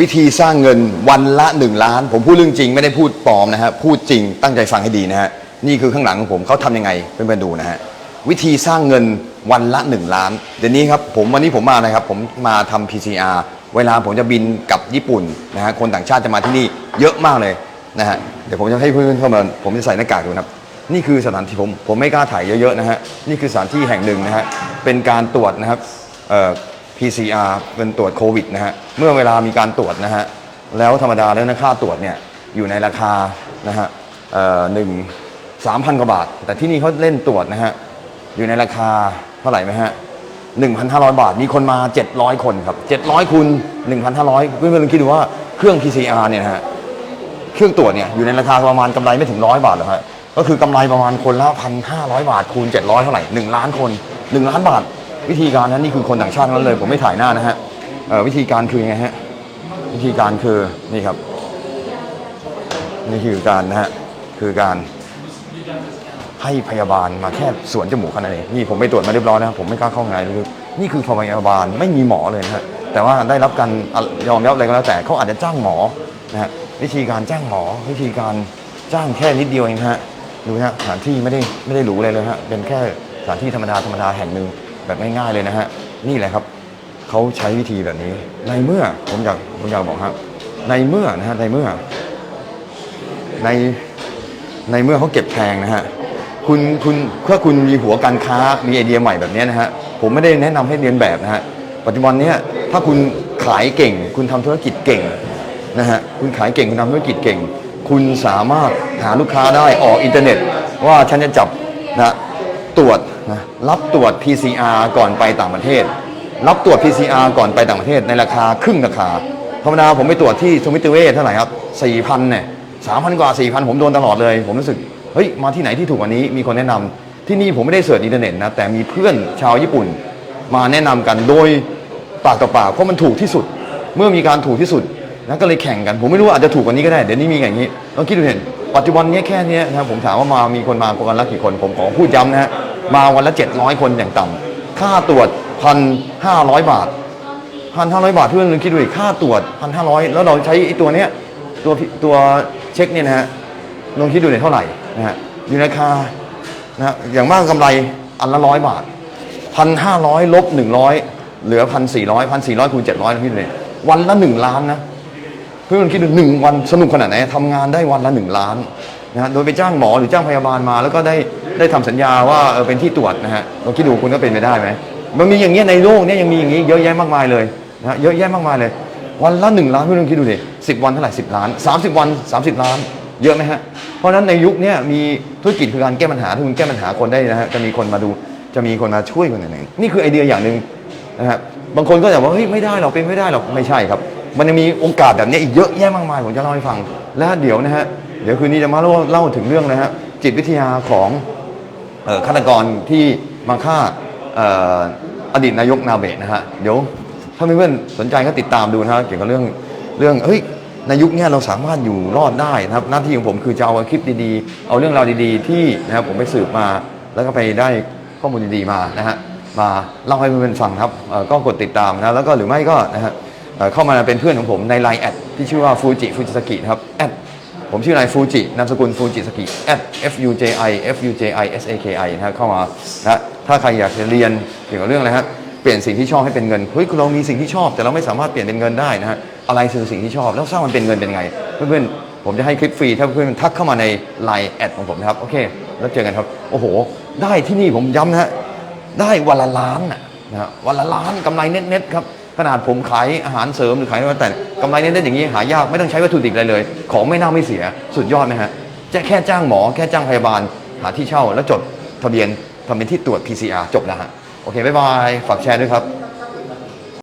วิธีสร้างเงินวันละ 1 ล้าน ผมพูดเรื่องจริงไม่ได้พูดปลอมนะฮะพูดจริงตั้งใจฟังให้ดีนะฮะนี่คือข้างหลังของผมเขาทำยังไงเพื่อนๆดูนะฮะวิธีสร้างเงินวันละ 1 ล้าน เดี๋ยวนี้ครับผมวันนี้ผมมานะครับ ผมมาทำ PCR เวลาผมจะบินกับญี่ปุ่นนะฮะคนต่างชาติจะมาที่นี่เยอะมากเลยนะฮะเดี๋ยวผมจะให้เพื่อนๆเข้ามาผมจะใส่หน้ากากดูนะครับนี่คือสถานที่ผมผมไม่กล้าถ่ายเยอะๆนะฮะนี่คือสถานที่แห่งหนึ่งนะฮะเป็นการตรวจนะครับเอ่อ PCR เป็นตรวจโควิดนะฮะ เมื่อเวลามีการตรวจนะฮะ แล้วธรรมดาแล้วนะค่าตรวจเนี่ยอยู่ในราคานะฮะเอ่อหนึ่งสามพันกว่าบาท แต่ที่นี่เขาเล่นตรวจนะฮะ อยู่ในราคาเท่าไหร่ไหมฮะ1,500บาท มีคนมา700คนครับ700คูณ1,500เพื่อนๆลองคิดดูว่าเครื่อง PCR เนี่ยนะฮะ เครื่องตรวจเนี่ยอยู่ในราคาประมาณกำไรไม่ถึงร้อยบาทหรอกครับก็คือกำไรประมาณคนละพันห้าร้อยบาทคูณเจ็ดร้อยเท่าไหร่หนึ่งล้านคนหนึ่งล้านบาท วิธีการนั้นนี่คือคนต่างชาตินั้นเลย ผมไม่ถ่ายหน้านะฮะวิธีการคือยังไงฮะวิธีการคือนี่ครับ นี่คือการนะฮะคือการให้พยาบาลมาแค่สวนจมูกแค่นั้นเองนี่ผมไปตรวจมาเรียบร้อยนะครับผมไม่กล้าเข้าข้างในนี่คือพยาบาลไม่มีหมอเลยนะฮะแต่ว่าได้รับการยอมรับอะไรก็แล้วแต่เขาอาจจะจ้างหมอนะฮะวิธีการจ้างหมอ วิธีการจ้างแค่นิดเดียวเองฮะดูนะฮะสถานที่ไม่ได้ไม่ได้หรูอะไรเลยฮะเป็นแค่สถานที่ธรรมดาธรรมดาแห่งหนึ่ง แบบง่ายๆเลยนะฮะนี่แหละครับเขาใช้วิธีแบบนี้ ในเมื่อผมอยากผมอยากบอกครับในเมื่อนะฮะในเมื่อ ในในเมื่อเขาเก็บแพงนะฮะคุณคุณถ้าคุณมีหัวการค้ามีไอเดียใหม่แบบนี้นะฮะผมไม่ได้แนะนำให้เรียนแบบนะฮะปัจจุบันเนี้ยถ้าคุณขายเก่ง คุณทำธุรกิจเก่งนะฮะคุณขายเก่งคุณทำธุรกิจเก่ง คุณสามารถหาลูกค้าได้ออกอินเทอร์เน็ต ว่าฉันจะจับนะ ตรวจนะรับตรวจ PCR ก่อนไปต่างประเทศ รับตรวจ PCR ก่อนไปต่างประเทศในราคาครึ่งราคาธรรมดาผมไปตรวจที่สมิติเวชเท่าไหร่ครับสี่พันเนี่ยสามพันกว่าสี่พันผมโดนตลอดเลย ผมรู้สึกเฮ้ยมาที่ไหนที่ถูกกว่านี้มีคนแนะนำที่นี่ผมไม่ได้เสิร์ชอินเทอร์เน็ตนะแต่มีเพื่อนชาวญี่ปุ่นมาแนะนำกันโดยปากต่อปากเพราะมันถูกที่สุด เมื่อมีการถูกที่สุดนะก็เลยแข่งกัน ผมไม่รู้ว่าอาจจะถูกกว่านี้ก็ได้เดี๋ยวนี้มีอย่างนี้ลองคิดดูเห็นปัจจุบันนี้แค่นี้นะผมถามว่ามามีคนมาวันละกี่คนผมขอพูดย้ำนะฮะ มาวันละ 700 คนอย่างต่ำค่าตรวจพันห้าร้อยบาทพันห้าร้อยบาทเพื่อนลองคิดดูอีกค่าตรวจพันห้าร้อยแล้วเราใช้ไอ้ตัวเนี้ยตัวตัวเช็คเนี่ยนะฮะลองคิดดูเนี่ยเท่าไหร่นะฮะอยู่ในราคานะฮะอย่างมากกำไรอันละร้อยบาทพันห้าร้อยลบหนึ่งร้อยเหลือพันสี่ร้อยพันสี่ร้อยคูณเจ็ดร้อยลองคิดดูเลยวันละหนึ่งล้านนะเพื่อนคิดดูหนึ่งวันสนุกขนาดไหนทำงานได้วันละหนึ่งล้านนะฮะโดยไปจ้างหมอหรือจ้างพยาบาลมาแล้วก็ได้ ได้ทำสัญญาว่าเออเป็นที่ตรวจนะฮะลองคิดดูคุณก็เป็นไปได้ไหมมันมีอย่างเงี้ยในโลกเนี้ยยังมีอย่างงี้เยอะแยะมากมายเลยนะเยอะแยะมากมายเลย วันละหนึ่งล้านเพื่อนลองคิดดูดิสิบวันเท่าไหร่สิบล้านสามสิบวันสามสิบล้าน เยอะไหมฮะเพราะฉะนั้นในยุคนี้มีธุรกิจคือการแก้ปัญหาถ้าคุณแก้ปัญหาคนได้นะฮะจะมีคนมาดูจะมีคนมาช่วยคนไหนๆนี่คือไอเดียอย่างหนึ่งนะครับบางคนก็จะบอกว่าเฮ้ยไม่ได้หรอกเป็นไม่ได้หรอกไม่ใช่ครับ มันยังมีโอกาสแบบนี้อีกเยอะแยะมากมายผมจะเล่าให้ฟัง และเดี๋ยวนะฮะเดี๋ยวคืนนี้จะมาเล่าเล่าถึงเรื่องนะฮะจิตวิทยาของ ฆาตกรที่มาฆ่าอดีตนายกนาเบะนะฮะเดี๋ยวถ้าเพื่อนๆสนใจก็ติดตามดูนะฮะเกี่ยวกับเรื่องเรื่องเฮ้ยในยุคเนี้ยเราสามารถอยู่รอดได้นะครับ หน้าที่ของผมคือจะเอาคลิปดีๆ เอาเรื่องราวดีๆ ที่นะครับผมไปสืบมา แล้วก็ไปได้ข้อมูลดีๆมานะฮะมาเล่าให้เพื่อนๆฟังครับก็กดติดตามนะแล้วก็หรือไม่ก็นะฮะเอ่อเข้ามาเป็นเพื่อนของผมใน Line แอดที่ชื่อว่าฟูจิฟูจิสกิครับแอด ผมชื่อนายฟูจินามสกุลฟูจิสกิแอด f u j i f u j i s a k i นะเข้ามานะถ้าใครอยากจะเรียนเกี่ยวกับเรื่องอะไรฮะเปลี่ยนสิ่งที่ชอบให้เป็นเงินเฮ้ยเรามีสิ่งที่ชอบ แต่เราไม่สามารถเปลี่ยนเป็นเงินได้นะฮะอะไรคือสิ่งที่ชอบแล้วสร้างมันเป็นเงินเป็นไง เพื่อนๆผมจะให้คลิปฟรีถ้าเพื่อนๆทักเข้ามาใน Line แอดของผมนะครับโอเค แล้วเจอกันครับ โอ้โห ได้ที่นี่ผมย้ำนะฮะได้วันละล้านนะนะฮะวันละล้านกำไรเน็ตๆครับ ขนาดผมขายอาหารเสริมหรือขายอะไรก็แต่กำไรเน็ตๆอย่างนี้หายากไม่ต้องใช้วัตถุดิบอะไรเลย ของไม่เน่าไม่เสียสุดยอดนะฮะจะแค่จ้างหมอแค่จ้างพยาบาลหาที่เช่าแล้วจดทะเบียนทำเป็นที่ตรวจ PCR จบแล้วฮะโอเคบ๊ายบายฝากแชร์ด้วยครับ